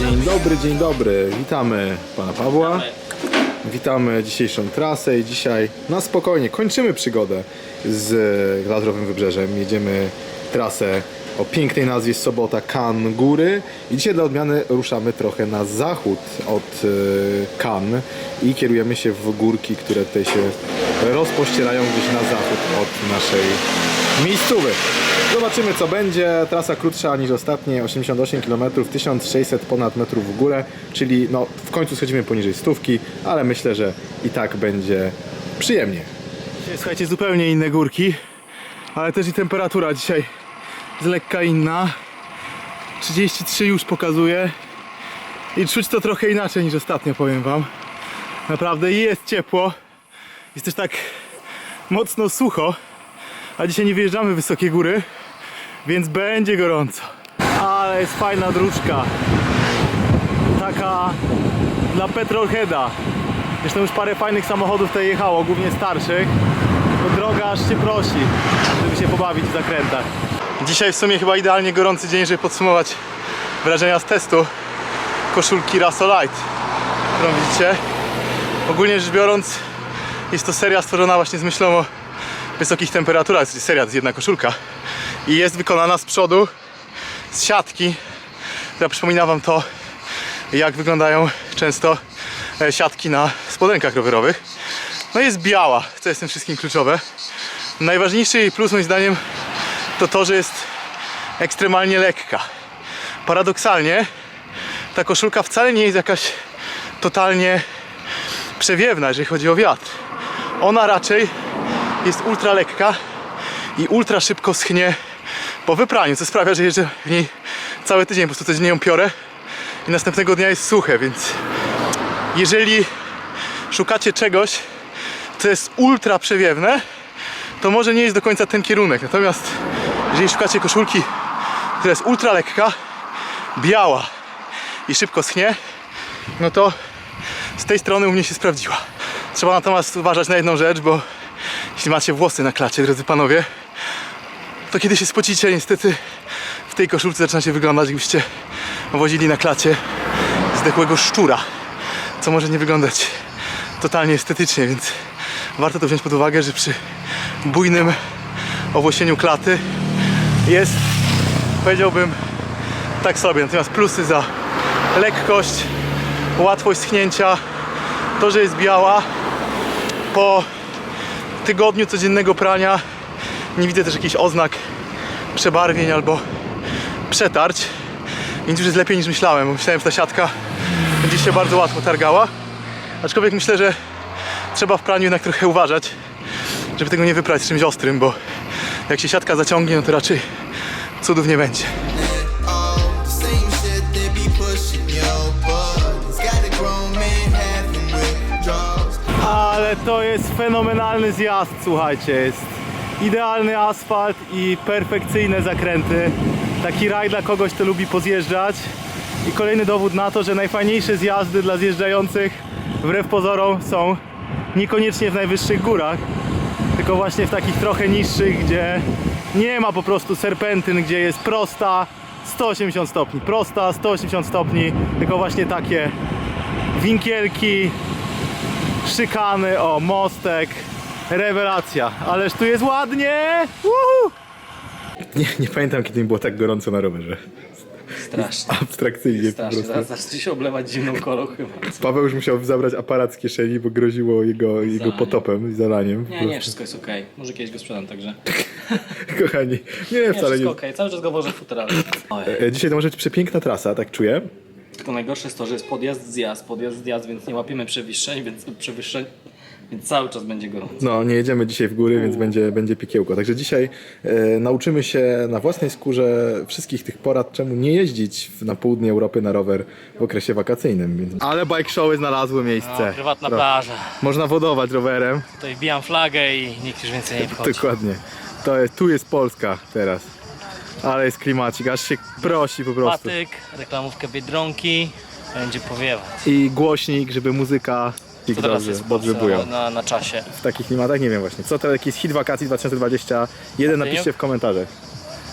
Dzień dobry, dzień dobry. Witamy pana Pawła. Witamy dzisiejszą trasę i dzisiaj na spokojnie kończymy przygodę z Lazurowym Wybrzeżem. Jedziemy trasę o pięknej nazwie Sobota Kan Góry i dzisiaj dla odmiany ruszamy trochę na zachód od e, Kan i kierujemy się w górki, które tutaj się rozpościerają gdzieś na zachód od naszej miejscówy. Zobaczymy co będzie. Trasa krótsza niż ostatnie, 88 km, 1600 ponad metrów w górę, czyli no w końcu schodzimy poniżej stówki, ale myślę, że i tak będzie przyjemnie. Słuchajcie, zupełnie inne górki, ale też i temperatura dzisiaj jest lekka inna. 33 już pokazuje i czuć to trochę inaczej niż ostatnio, powiem wam. Naprawdę jest ciepło, jest też tak mocno sucho, a dzisiaj nie wyjeżdżamy wysokie góry, więc będzie gorąco. Ale jest fajna dróżka, taka dla petrolheada. Zresztą już parę fajnych samochodów tutaj jechało, głównie starszych. To droga aż się prosi, żeby się pobawić w zakrętach. Dzisiaj w sumie chyba idealnie gorący dzień, żeby podsumować wrażenia z testu koszulki Raso Light, którą widzicie. Ogólnie rzecz biorąc, jest to seria stworzona właśnie z myślą o wysokich temperaturach. Seria, to jest jedna koszulka. I jest wykonana z przodu z siatki, która przypomina wam to, jak wyglądają często e, siatki na spodenkach rowerowych. No jest biała, co jest tym wszystkim kluczowe. Najważniejszy jej plus moim zdaniem to to, że jest ekstremalnie lekka. Paradoksalnie ta koszulka wcale nie jest jakaś totalnie przewiewna, jeżeli chodzi o wiatr. Ona raczej jest ultra lekka i ultra szybko schnie po wypraniu, co sprawia, że jeżdżę w niej cały tydzień, po prostu codziennie ją piorę i następnego dnia jest suche, więc jeżeli szukacie czegoś, co jest ultra przewiewne, to może nie jest do końca ten kierunek. Natomiast jeżeli szukacie koszulki, która jest ultra lekka, biała i szybko schnie, no to z tej strony u mnie się sprawdziła. Trzeba natomiast uważać na jedną rzecz, bo jeśli macie włosy na klacie, drodzy panowie, to kiedy się spocicie, niestety w tej koszulce zaczynacie wyglądać, jakbyście wozili na klacie zdechłego szczura, co może nie wyglądać totalnie estetycznie, więc warto to wziąć pod uwagę, że przy bujnym owłosieniu klaty jest, powiedziałbym, tak sobie. Natomiast plusy za lekkość, łatwość schnięcia, to, że jest biała, po tygodniu codziennego prania nie widzę też jakichś oznak przebarwień albo przetarć, więc już jest lepiej niż myślałem, bo myślałem, że ta siatka będzie się bardzo łatwo targała. Aczkolwiek myślę, że trzeba w praniu jednak trochę uważać, żeby tego nie wyprać czymś ostrym, bo jak się siatka zaciągnie, no to raczej cudów nie będzie. Ale to jest fenomenalny zjazd, słuchajcie. Jest idealny asfalt i perfekcyjne zakręty. Taki raj dla kogoś, kto lubi pozjeżdżać. I kolejny dowód na to, że najfajniejsze zjazdy dla zjeżdżających wbrew pozorom są niekoniecznie w najwyższych górach, tylko właśnie w takich trochę niższych, gdzie nie ma po prostu serpentyn, gdzie jest prosta 180 stopni, prosta 180 stopni, tylko właśnie takie winkielki, szykany, o mostek, rewelacja, ależ tu jest ładnie! Uhu! Nie, nie pamiętam kiedy mi było tak gorąco na rowerze. Strasznie. Abstrakcyjnie po Strasznie. prostu. Zaraz zacznie się oblewać zimną kolą chyba. Paweł już musiał zabrać aparat z kieszeni, bo groziło jego, jego potopem i zalaniem. po Nie, nie, wszystko jest okej. Może kiedyś go sprzedam także. Kochani, nie, Nie, wcale wszystko nie. okej. Cały czas go wożę w futerale. E, Dzisiaj to może być przepiękna trasa, tak czuję. To najgorsze jest to, że jest podjazd, zjazd, podjazd, zjazd, więc nie łapiemy przewyższeń, więc przewyższeń, więc cały czas będzie gorąco. No, nie jedziemy dzisiaj w góry, więc będzie, będzie pikiełko. Także dzisiaj e, nauczymy się na własnej skórze wszystkich tych porad, czemu nie jeździć w, na południe Europy na rower w okresie wakacyjnym. Więc... Ale bike showy znalazły miejsce. prywatna Pro- plaża. Można wodować rowerem. Tutaj wbijam flagę i nikt już więcej nie wchodzi. Dokładnie. To jest, tu jest Polska teraz. Ale jest klimacik, aż się prosi po prostu. Patyk, reklamówkę Biedronki, będzie powiewać. I głośnik, żeby muzyka i To teraz dobrze, jest dobrze bują. na, na, na czasie. W takich klimatach nie wiem właśnie. Co to jakiś hit wakacji 2021? Napiszcie w komentarzach.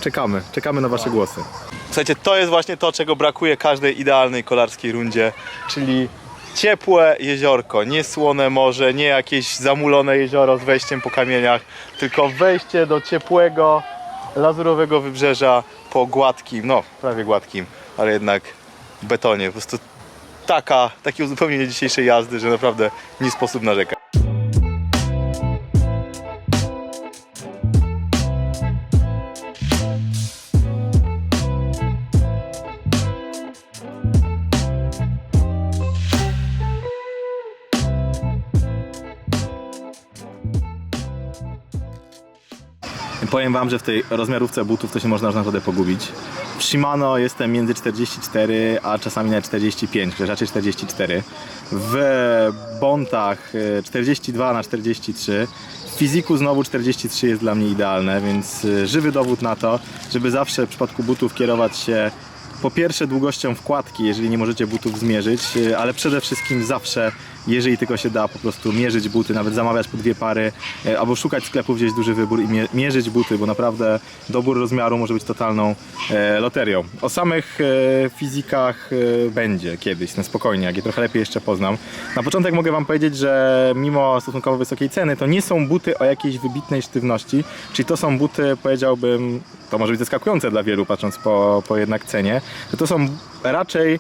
Czekamy, czekamy na wasze głosy. Słuchajcie, to jest właśnie to, czego brakuje każdej idealnej kolarskiej rundzie, czyli ciepłe jeziorko, nie słone morze, nie jakieś zamulone jezioro z wejściem po kamieniach, tylko wejście do ciepłego, lazurowego wybrzeża po gładkim, no prawie gładkim, ale jednak betonie. Po prostu taka, takie uzupełnienie dzisiejszej jazdy, że naprawdę nie sposób narzekać. Powiem wam, że w tej rozmiarówce butów to się można naprawdę pogubić. W Shimano jestem między 44 a czasami nawet 45, raczej 44. W Bontach e, 42 na 43. W fiziku znowu 43 jest dla mnie idealne, więc e, żywy dowód na to, żeby zawsze w przypadku butów kierować się po pierwsze długością wkładki, jeżeli nie możecie butów zmierzyć, e, ale przede wszystkim zawsze, jeżeli tylko się da, po prostu mierzyć buty, nawet zamawiać po dwie pary, e, albo szukać sklepów gdzieś duży wybór i mie- mierzyć buty, bo naprawdę dobór rozmiaru może być totalną e, loterią. O samych e, fizikach będzie kiedyś, na spokojnie, jak je trochę lepiej jeszcze poznam. Na początek mogę Wam powiedzieć, że mimo stosunkowo wysokiej ceny, to nie są buty o jakiejś wybitnej sztywności, czyli to są buty, powiedziałbym, to może być zaskakujące dla wielu, patrząc po, po jednak cenie, że to są raczej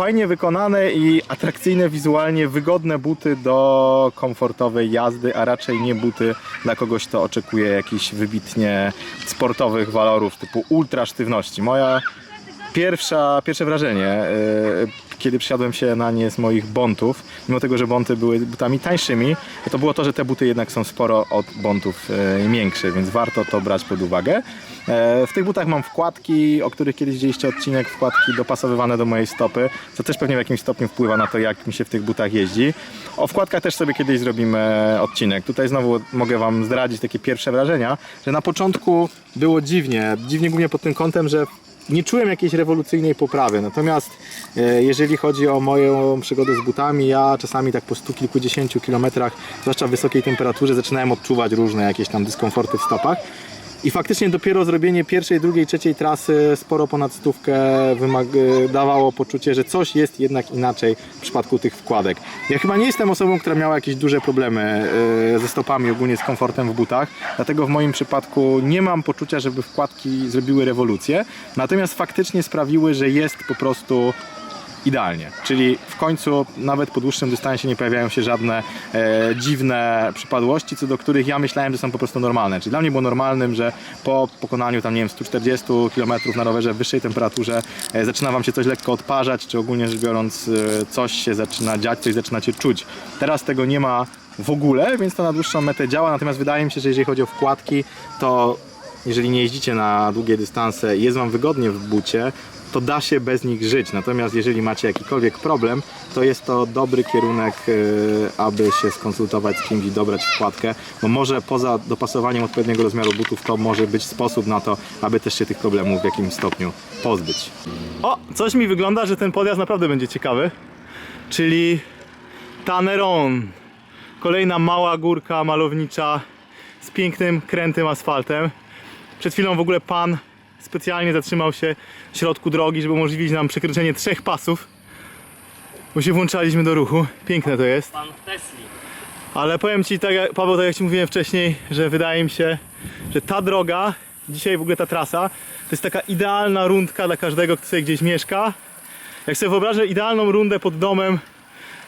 fajnie wykonane i atrakcyjne wizualnie, wygodne buty do komfortowej jazdy, a raczej nie buty dla kogoś, kto oczekuje jakichś wybitnie sportowych walorów typu ultra sztywności. Moja pierwsza, pierwsze wrażenie, yy, kiedy przysiadłem się na nie z moich bontów, mimo tego, że bonty były butami tańszymi, to było to, że te buty jednak są sporo od bontów yy, miększe, więc warto to brać pod uwagę. E, W tych butach mam wkładki, o których kiedyś widzieliście odcinek, wkładki dopasowywane do mojej stopy, co też pewnie w jakimś stopniu wpływa na to, jak mi się w tych butach jeździ. O wkładkach też sobie kiedyś zrobimy odcinek. Tutaj znowu mogę Wam zdradzić takie pierwsze wrażenia, że na początku było dziwnie, dziwnie głównie pod tym kątem, że nie czułem jakiejś rewolucyjnej poprawy. Natomiast e, jeżeli chodzi o moją przygodę z butami, ja czasami tak po stu kilkudziesięciu kilometrach, zwłaszcza w wysokiej temperaturze, zaczynałem odczuwać różne jakieś tam dyskomforty w stopach. I faktycznie dopiero zrobienie pierwszej, drugiej, trzeciej trasy sporo ponad stówkę dawało poczucie, że coś jest jednak inaczej w przypadku tych wkładek. Ja chyba nie jestem osobą, która miała jakieś duże problemy e, ze stopami, ogólnie z komfortem w butach, dlatego w moim przypadku nie mam poczucia, żeby wkładki zrobiły rewolucję, natomiast faktycznie sprawiły, że jest po prostu idealnie. Czyli w końcu nawet po dłuższym dystansie nie pojawiają się żadne e, dziwne przypadłości, co do których ja myślałem, że są po prostu normalne. Czyli dla mnie było normalnym, że po pokonaniu tam nie wiem 140 km na rowerze w wyższej temperaturze e, zaczyna wam się coś lekko odparzać, czy ogólnie rzecz biorąc e, coś się zaczyna dziać, coś zaczynacie czuć. Teraz tego nie ma w ogóle, więc to na dłuższą metę działa, natomiast wydaje mi się, że jeżeli chodzi o wkładki, to jeżeli nie jeździcie na długie dystanse jest wam wygodnie w bucie, to da się bez nich żyć. Natomiast jeżeli macie jakikolwiek problem, to jest to dobry kierunek, e, aby się skonsultować z kimś i dobrać wkładkę, bo może poza dopasowaniem odpowiedniego rozmiaru butów to może być sposób na to, aby też się tych problemów w jakimś stopniu pozbyć. O, coś mi wygląda, że ten podjazd naprawdę będzie ciekawy, czyli Taneron. Kolejna mała górka malownicza z pięknym, krętym asfaltem. Przed chwilą w ogóle pan specjalnie zatrzymał się w środku drogi, żeby umożliwić nam przekroczenie trzech pasów, bo się włączaliśmy do ruchu. Piękne to jest. Pan Tesli. Ale powiem Ci, tak, jak- Paweł, tak jak Ci mówiłem wcześniej, że wydaje mi się, że ta droga, dzisiaj w ogóle ta trasa, to jest taka idealna rundka dla każdego, kto sobie gdzieś mieszka. Jak sobie wyobrażę idealną rundę pod domem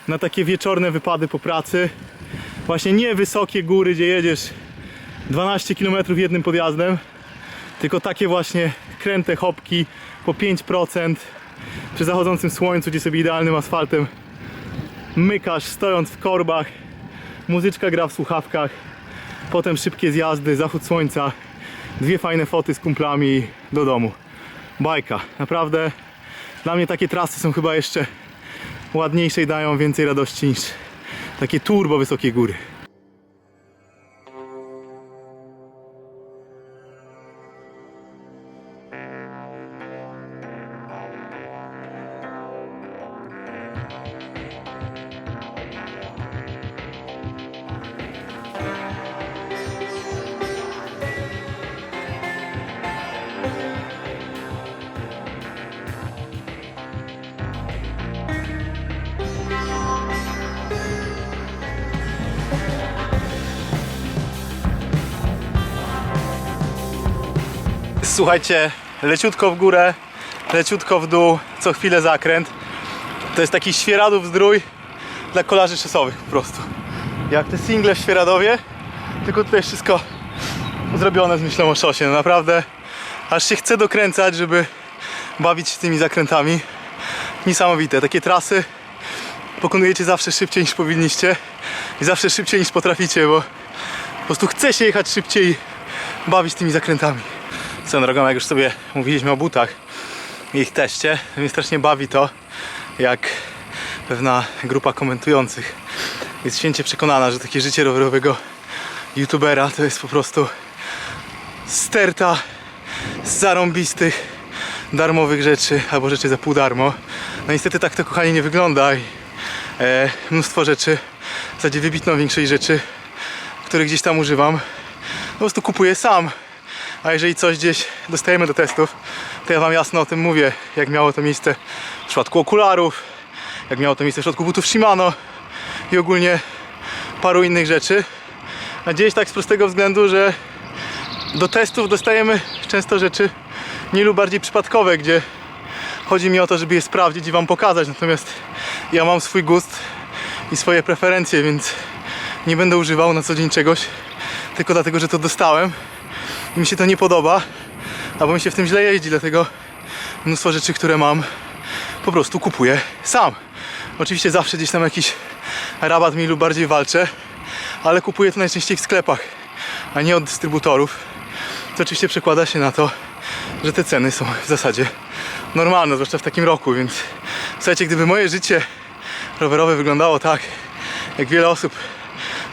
na takie wieczorne wypady po pracy, właśnie nie wysokie góry, gdzie jedziesz 12 km jednym podjazdem, tylko takie właśnie kręte hopki po 5% przy zachodzącym słońcu, gdzie sobie idealnym asfaltem mykasz stojąc w korbach, muzyczka gra w słuchawkach, potem szybkie zjazdy, zachód słońca, dwie fajne foty z kumplami do domu. Bajka, naprawdę dla mnie takie trasy są chyba jeszcze ładniejsze i dają więcej radości niż takie turbo wysokie góry. Słuchajcie, leciutko w górę, leciutko w dół, co chwilę zakręt. To jest taki świeradów zdrój dla kolarzy szosowych po prostu. Jak te single w Świeradowie, tylko tutaj wszystko zrobione z myślą o szosie. No naprawdę aż się chce dokręcać, żeby bawić się tymi zakrętami. Niesamowite. Takie trasy pokonujecie zawsze szybciej niż powinniście i zawsze szybciej niż potraficie, bo po prostu chce się jechać szybciej i bawić tymi zakrętami. Swoją drogą, jak już sobie mówiliśmy o butach i ich teście, mnie strasznie bawi to, jak pewna grupa komentujących jest święcie przekonana, że takie życie rowerowego youtubera to jest po prostu sterta z zarąbistych darmowych rzeczy albo rzeczy za pół darmo. No niestety tak to kochani nie wygląda i e, mnóstwo rzeczy, w zasadzie wybitną większość rzeczy, których gdzieś tam używam, po prostu kupuję sam. A jeżeli coś gdzieś dostajemy do testów, to ja wam jasno o tym mówię, jak miało to miejsce w przypadku okularów, jak miało to miejsce w przypadku butów Shimano i ogólnie paru innych rzeczy. A gdzieś tak z prostego względu, że do testów dostajemy często rzeczy mniej lub bardziej przypadkowe, gdzie chodzi mi o to, żeby je sprawdzić i wam pokazać. Natomiast ja mam swój gust i swoje preferencje, więc nie będę używał na co dzień czegoś tylko dlatego, że to dostałem i mi się to nie podoba, albo mi się w tym źle jeździ, dlatego mnóstwo rzeczy, które mam, po prostu kupuję sam. Oczywiście zawsze gdzieś tam jakiś rabat mi lub bardziej walczę, ale kupuję to najczęściej w sklepach, a nie od dystrybutorów. To oczywiście przekłada się na to, że te ceny są w zasadzie normalne, zwłaszcza w takim roku, więc słuchajcie, gdyby moje życie rowerowe wyglądało tak, jak wiele osób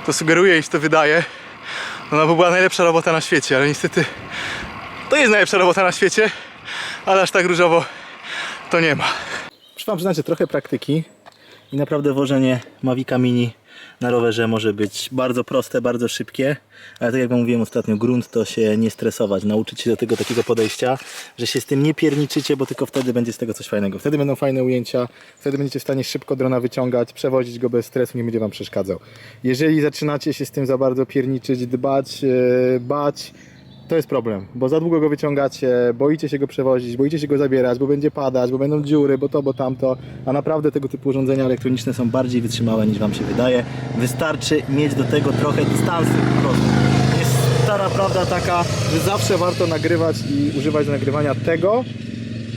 to sugeruje i to wydaje, to by była najlepsza robota na świecie, ale niestety to jest najlepsza robota na świecie, ale aż tak różowo to nie ma. Muszę Wam przyznać, trochę praktyki i naprawdę wożenie Mavica Mini na rowerze może być bardzo proste, bardzo szybkie, ale tak jak mówiłem ostatnio, grunt to się nie stresować, nauczyć się do tego takiego podejścia, że się z tym nie pierniczycie, bo tylko wtedy będzie z tego coś fajnego. Wtedy będą fajne ujęcia, wtedy będziecie w stanie szybko drona wyciągać, przewozić go bez stresu, nie będzie Wam przeszkadzał. Jeżeli zaczynacie się z tym za bardzo pierniczyć, dbać, e, bać, to jest problem, bo za długo go wyciągacie, boicie się go przewozić, boicie się go zabierać, bo będzie padać, bo będą dziury, bo to, bo tamto, a naprawdę tego typu urządzenia elektroniczne są bardziej wytrzymałe niż Wam się wydaje. Wystarczy mieć do tego trochę dystansu po prostu. Jest stara prawda taka, że zawsze warto nagrywać i używać do nagrywania tego,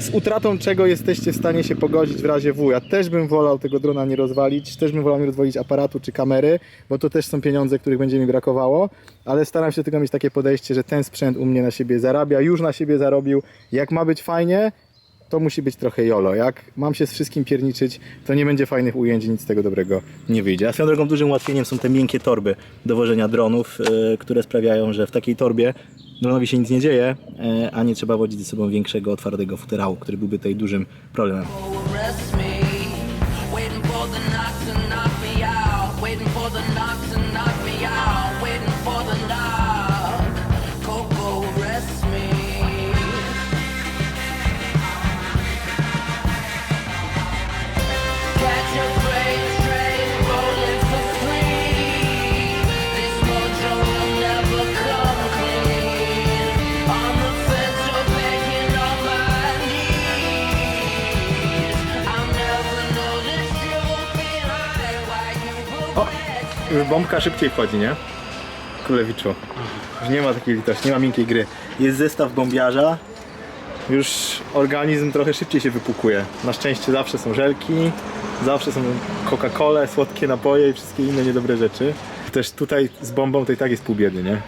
z utratą czego jesteście w stanie się pogodzić w razie W. Ja też bym wolał tego drona nie rozwalić, też bym wolał nie rozwalić aparatu czy kamery, bo to też są pieniądze, których będzie mi brakowało, ale staram się tylko mieć takie podejście, że ten sprzęt u mnie na siebie zarabia, już na siebie zarobił. Jak ma być fajnie, to musi być trochę jolo. Jak mam się z wszystkim pierniczyć, to nie będzie fajnych ujęć nic z tego dobrego nie wyjdzie. A swoją drogą dużym ułatwieniem są te miękkie torby do wożenia dronów, e, które sprawiają, że w takiej torbie dronowi się nic nie dzieje, e, a nie trzeba wodzić ze sobą większego, otwartego futerału, który byłby tutaj dużym problemem. Bombka szybciej wchodzi, nie? Królewiczu. Już nie ma takiej litości, nie ma miękkiej gry. Jest zestaw bombiarza, już organizm trochę szybciej się wypukuje. Na szczęście zawsze są żelki, zawsze są Coca-Cola, słodkie napoje i wszystkie inne niedobre rzeczy. Też tutaj z bombą to i tak jest pół biedy, nie?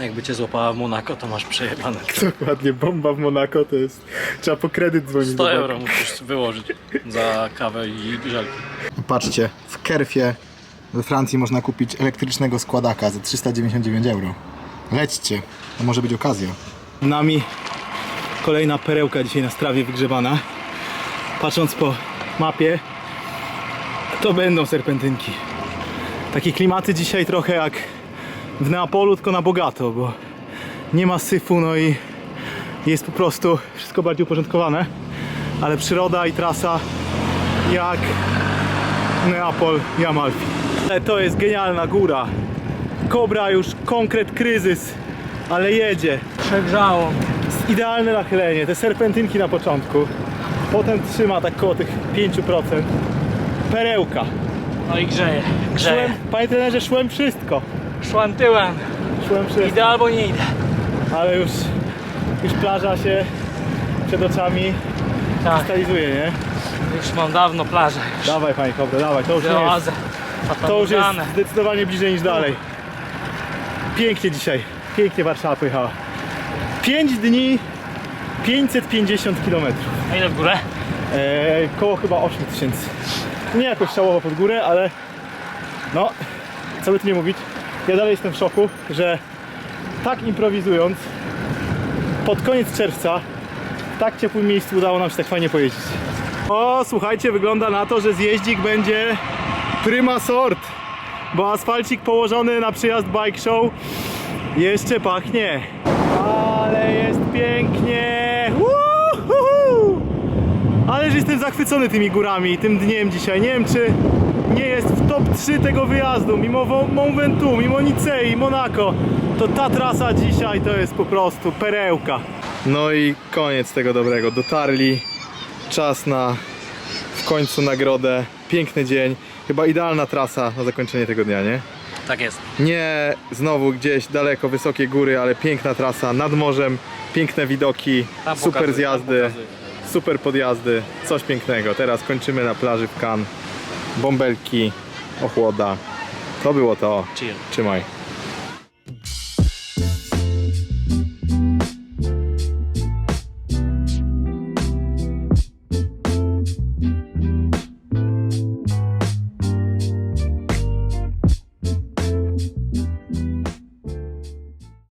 Jakby cię złapała w Monako, to masz przejebane. Dokładnie, bomba w Monako to jest... Trzeba po kredyt dzwonić. 100 do euro musisz wyłożyć za kawę i żelki. Patrzcie, w Kerfie we Francji można kupić elektrycznego składaka za 399 euro. Lećcie, to może być okazja. Nami kolejna perełka dzisiaj na strawie wygrzewana. Patrząc po mapie, to będą serpentynki. Takie klimaty dzisiaj trochę jak w Neapolu, tylko na bogato, bo nie ma syfu, no i jest po prostu wszystko bardziej uporządkowane, ale przyroda i trasa jak Neapol i Amalfi. Ale to jest genialna góra. Kobra już konkret kryzys, ale jedzie. Przegrzało. Jest idealne nachylenie, te serpentynki na początku. Potem trzyma tak koło tych 5%. Perełka. No i grzeje, grzeje. Szłem, panie trenerze, szłem wszystko. Szłam tyłem. Szłem wszystko. Idę albo nie idę. Ale już, już plaża się przed oczami Tak, stalizuje, nie? już mam dawno plażę. Już Dawaj panie Kobro, dawaj, to już nie jest. To już jest zdecydowanie bliżej niż dalej. Pięknie dzisiaj, pięknie Warszawa pojechała. 5 dni, 550 km. A ile w górę? Eee, koło chyba 8 tysięcy. Nie jakoś szałowo pod górę, ale no, co by tu nie mówić, ja dalej jestem w szoku, że tak improwizując, pod koniec czerwca, w tak ciepłym miejscu udało nam się tak fajnie pojeździć. O, słuchajcie, wygląda na to, że zjeździk będzie prima sort, bo asfalcik położony na przyjazd bike show jeszcze pachnie. Ale jest pięknie! Uhuhu! Ależ jestem zachwycony tymi górami i tym dniem dzisiaj. Nie wiem, czy nie jest w top 3 tego wyjazdu. Mimo Mont mimo Nicei, Monaco, to ta trasa dzisiaj to jest po prostu perełka. No i koniec tego dobrego. Dotarli. Czas na w końcu nagrodę. Piękny dzień. Chyba idealna trasa na zakończenie tego dnia, nie? Tak jest. Nie znowu gdzieś daleko, wysokie góry, ale piękna trasa nad morzem, piękne widoki, Tam super pokazuj, zjazdy, pokazuj. super podjazdy, coś pięknego. Teraz kończymy na plaży w Cannes. Bąbelki, ochłoda. To było to. Chill. Trzymaj.